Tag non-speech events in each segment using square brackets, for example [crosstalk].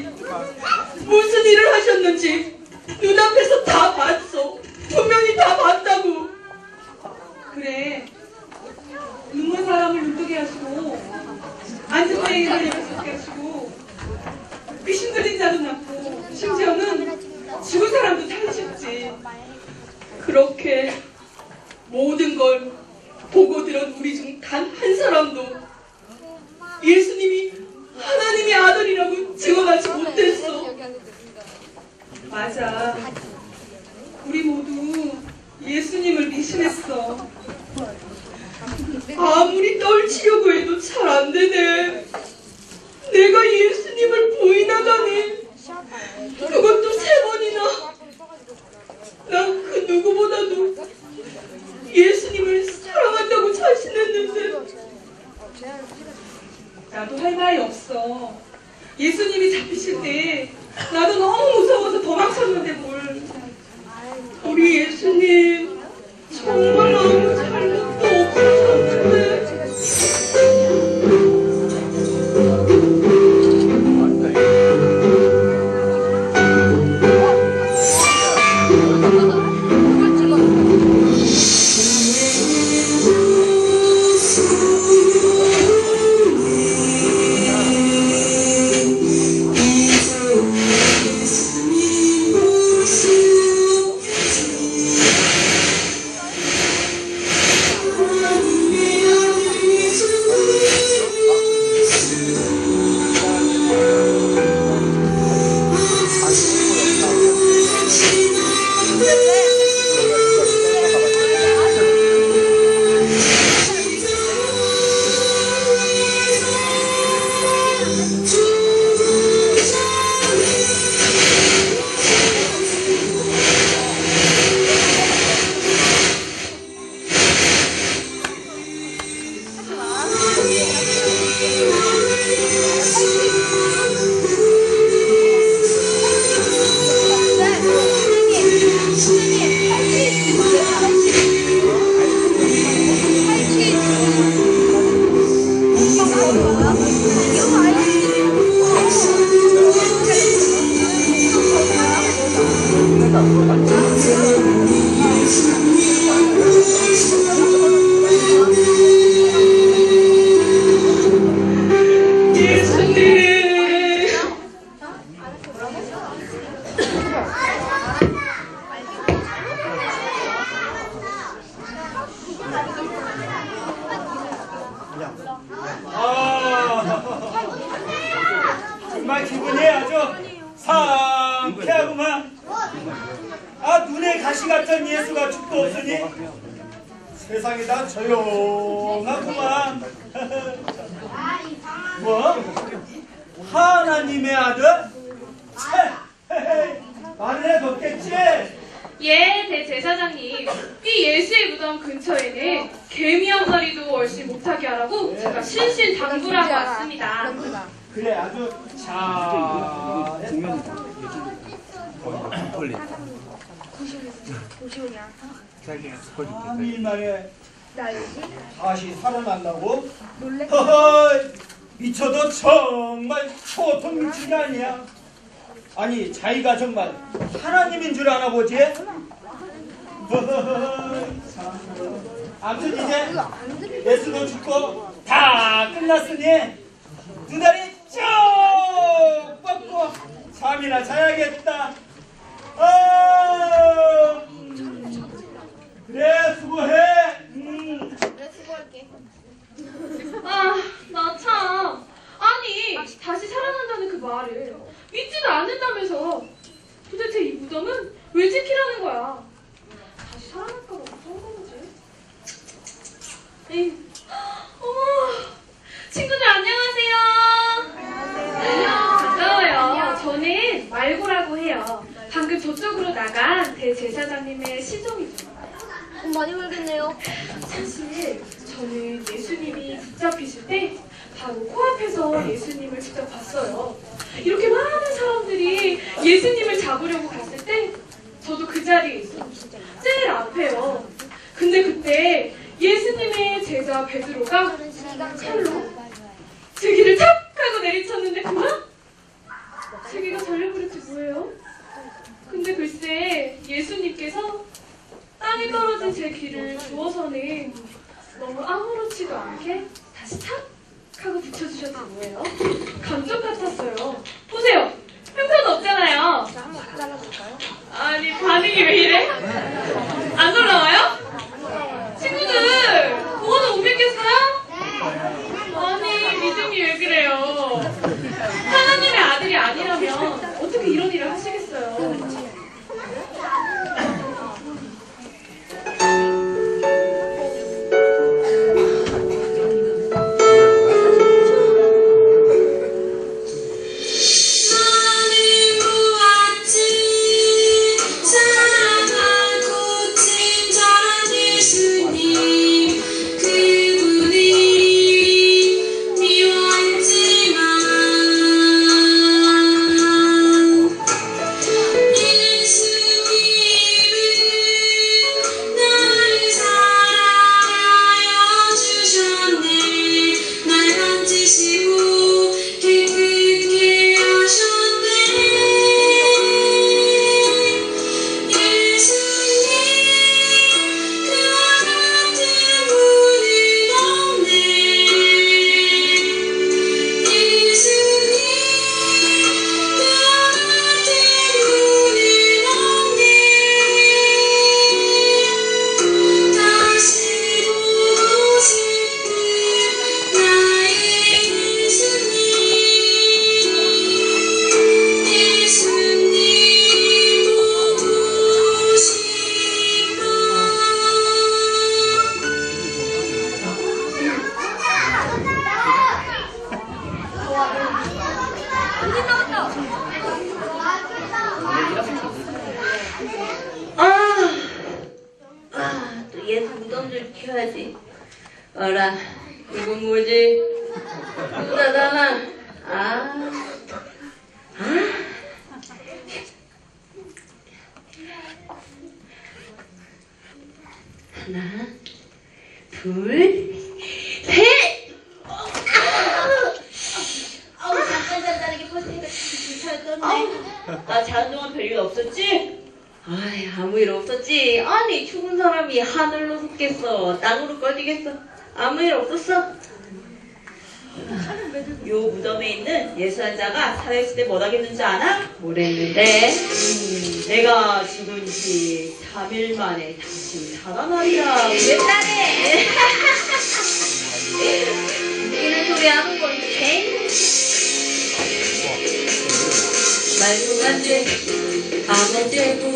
하셨는지 무슨 일을 하셨는지 눈앞에서 다 봤어. 분명히 다 봤다고. 그래. 눈먼 사람을 눈뜨게 하시고 앉은 입을 쏟게 하시고 귀신 들린 자도 낳고 심지어는 죽은 사람도 살리셨지. 그렇게 모든 걸 보고 들은 우리 중 단 한 사람도 예수님이 하나님의 아들이라고 증언하지 못했어. 맞아. 우리 모두 예수님을 미신했어. 아무리 떨치려고 해도 잘 안 되네. 내가 예수님을 부인하다니. 그것도 세 번이나. 난 그 누구보다도 예수님을 사랑한다고 자신했는데. 나도 할 말이 없어. 예수님이 잡히실 때 나도 너무 무서워서 도망쳤는데 뭘. 우리 예수님 세상이 다 조용하구만. [laughs] 뭐? 하나님의 아들? 切! [laughs] 말을 해뒀겠지? 예, 대제사장님. 이 예수의 무덤 근처에는 개미 한 마리도 얼씬 못하게 하라고 제가 신신 당부라고 왔습니다. 그래, 아주 잘했다. 삼일 만에 다시 살아난다고? 허허, 미쳐도 정말 보통 미친이 아니야. 아니, 자기가 정말 하나님인 줄 아나 보지? 허허허. 아무튼 이제 예수도 죽고 다 끝났으니 두 다리 쭉 뻗고 잠이나 자야겠다. 아, 그래 수고해. 음. 아, 나 참. 아니, 다시 살아난다는 그 말을 믿지도 않는다면서 도대체 이 무덤은 왜 지키라는 거야? 다시 살아날까 봐 무서운 거지. 친구들 안녕하세요. 안녕. 반가워요. 저는 말고라고 해요. 방금 저쪽으로 나간 대제사장님의 시종입니다. 돈 많이 벌겠네요. 사실 저는 예수님이 붙잡히실 때 바로 코앞에서 예수님을 직접 봤어요. 이렇게 많은 사람들이 예수님을 잡으려고 갔을 때 저도 그 자리에 있어요. 제일 앞에요. 근데 그때 예수님의 제자 베드로가 칼로 제 길을 탁 하고 내리쳤는데 그만 제 귀를 주어서는 너무 아무렇지도 않게 다시 착 하고 붙여주셨던 거예요. 감쪽 같았어요. 보세요. 하지. 어라, 이건 뭐지? 후다다나. 아, 아. 하나, 둘, 셋! 아우, 잠깐 잠깐 이게 포스트가 붙였던데. 아, 나 자는 동안 별일 없었지? 아이, 아무 일 없었지. 아니, 죽은 사람이 하늘로 속겠어. 땅으로 꺼지겠어. 아무 일 없었어. 요 무덤에 있는 예수환자가 살아있을 때 뭐라겠는지 아나? 뭐랬는데? 음, 내가 죽은 지 3일 만에 다시 살아나리라. 옛날에! 웃기는 소리 하는 건데? 말도 안 돼. I'm a devil.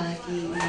ーキール、キ。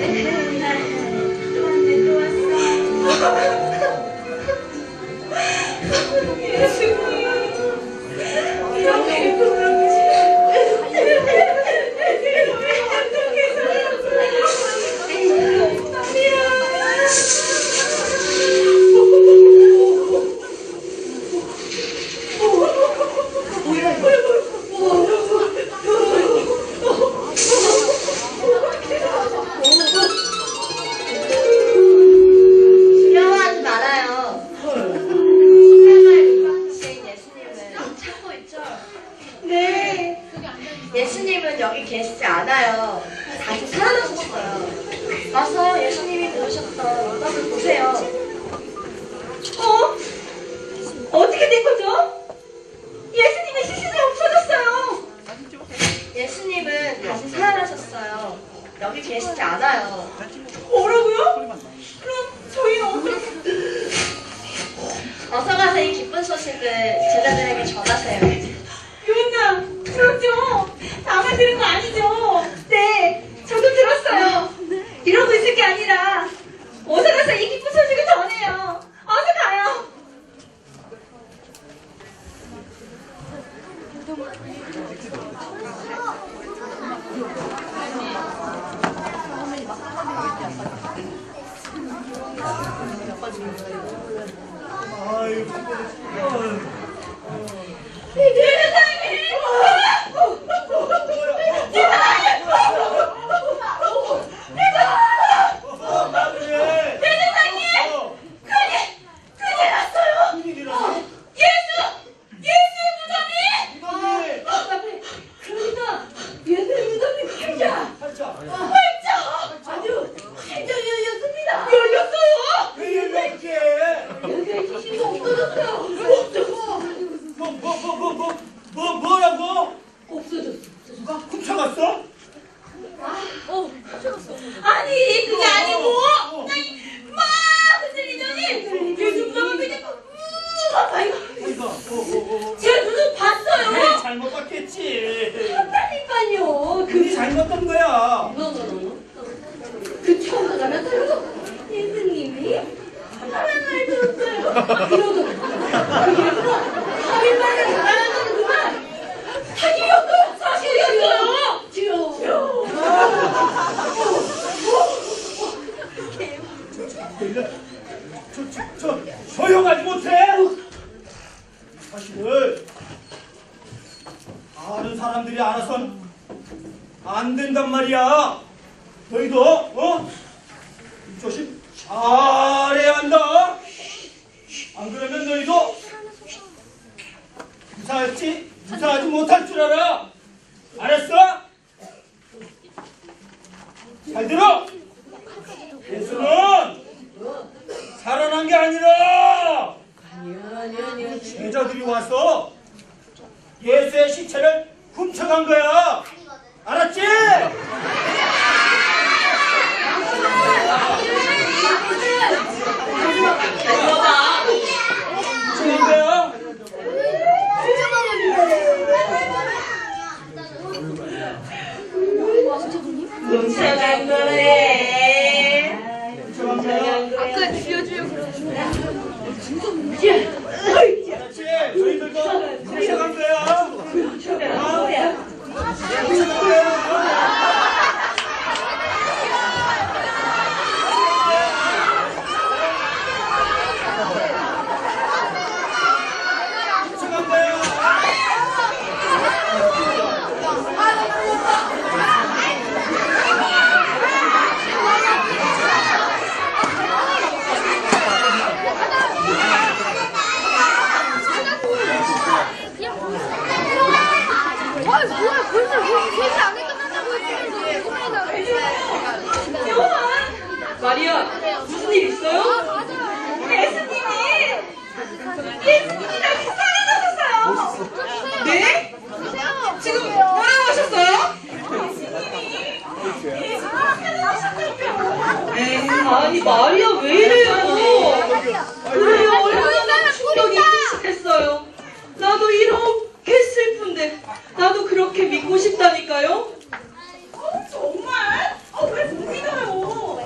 Cuando tú has 예수님은 여기 계시지 않아요. 다시 살아나셨어요. 와서 예수님이 모으셨던 음악을 보세요. 어? 어떻게 된 거죠? 예수님의 시신이 없어졌어요. 예수님은 다시 살아나셨어요. 여기 계시지 않아요. 뭐라고요? 그럼 저희는 어떻게... 어서 가서 이 기쁜 소식을 제자들에게 전하세요. 유인나 그렇죠? 다만 들은 거 아니죠? 네, 저도 들었어요. 이러고 있을 게 아니라 어서 가서 이 기쁜 소식을 전해요. 어서 가요. 아이고. 어, 나그네. 대장님! 어, 큰일! 큰일 났어요! 큰일이라니. 예수! 예수의 무덤이! 이놈이. 그러니까 예수의 무덤이 활짝! 살짝. 활짝! 아주 활짝 열렸습니다! 열렸어요? 왜 이렇게? 예수의 시신이 없어졌어요! 없어졌어! 뭐, 뭐, 뭐, 뭐, 뭐, 뭐, 뭐라고? 없어졌어! 누가 훔쳐갔어? 아니 그게 아니고 어. 막 흔들리더니 예수 무덤을 그냥 우와 아이고 이거, 어, 어, 어. 제 눈을 네, 봤어요! 잘못 봤겠지. 그러니까요 그게 잘못된 거야. 노노노노 그 처음으로 나타나서 예수님이 하나님을 들었어요 그러더니 그게구나 3일 만에 나타나는구만 사실이었어요 사실이었어요 지요 저, 저, 저, 조용하지 못해? 사실을 아는 사람들이 알아선 안 된단 말이야. 너희도, 어? 조심 잘해야 한다. 안 그러면 너희도 무사하지 못할 줄 알아. 알았어? 잘 들어! 예수는 살아난 게 아니라 제자들이 와서 예수의 시체를 훔쳐간 거야. 알았지? 훔쳐간 거야. 훔쳐간 거야. 아까 지어주려고 알았지? 저희들도 훔쳐간 거야. 훔쳐간 거야. 훔쳐간 거야. 아 뭐야 벌써 세시 안에 끝난다고 했는데 그만이다 요한 마리아 무슨 일 있어요? 예수님이 예수님이 다시 살아나셨어요 네? 지금 뭐라고 하셨어요? 에이, 아니 마리아 왜 이래요? 그래요 얼마나 충격이 크셨겠어요. 나도 나도 그렇게 믿고 싶다니까요. 정말? 아, 왜못 믿어요?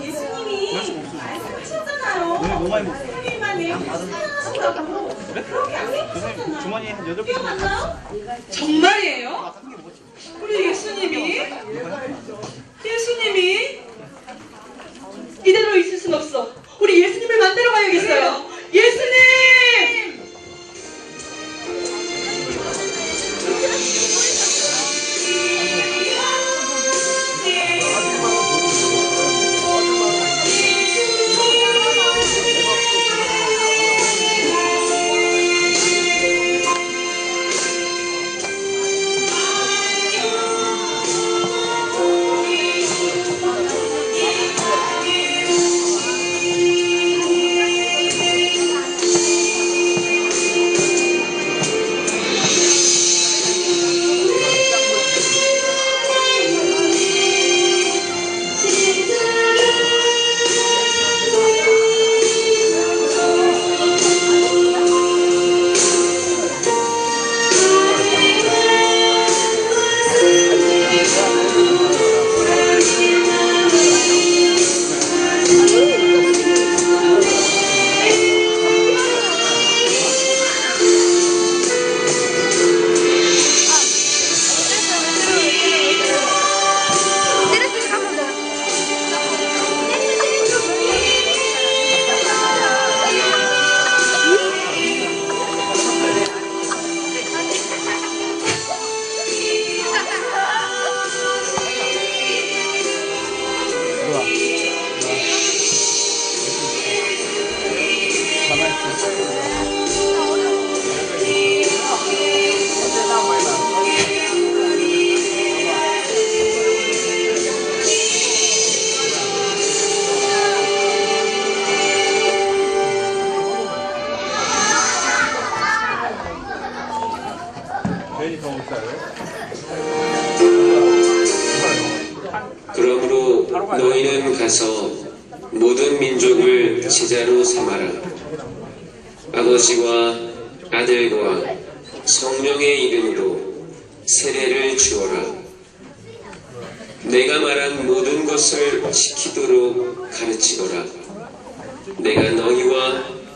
예수님이 말씀하셨잖아요. 너무 많이 먹었어. 3일 만에 하신다고. 그렇게 안 믿으셨잖아요. 주머니에 한 8개 기억 안 나요? 정말이에요? 우리 예수님이? 예수님이? 이대로 있을 순 없어. 우리 예수님을 만나러 가야겠어요. 예수님!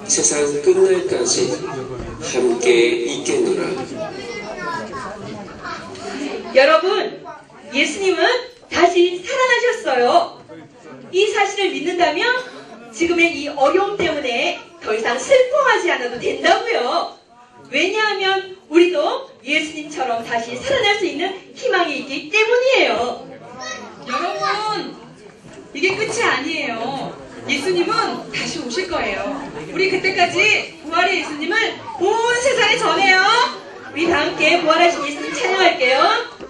세상 끝날까지 함께 있겠노라. 여러분, 예수님은 다시 살아나셨어요. 이 사실을 믿는다면 지금의 이 어려움 때문에 더 이상 슬퍼하지 않아도 된다고요. 왜냐하면 우리도 예수님처럼 다시 살아날 수 있는 희망이 있기 때문이에요. 여러분, 이게 끝이 아니에요. 예수님은 다시 오실 거예요. 우리 그때까지 부활의 예수님을 온 세상에 전해요. 우리 다 함께 부활하신 예수님 찬양할게요.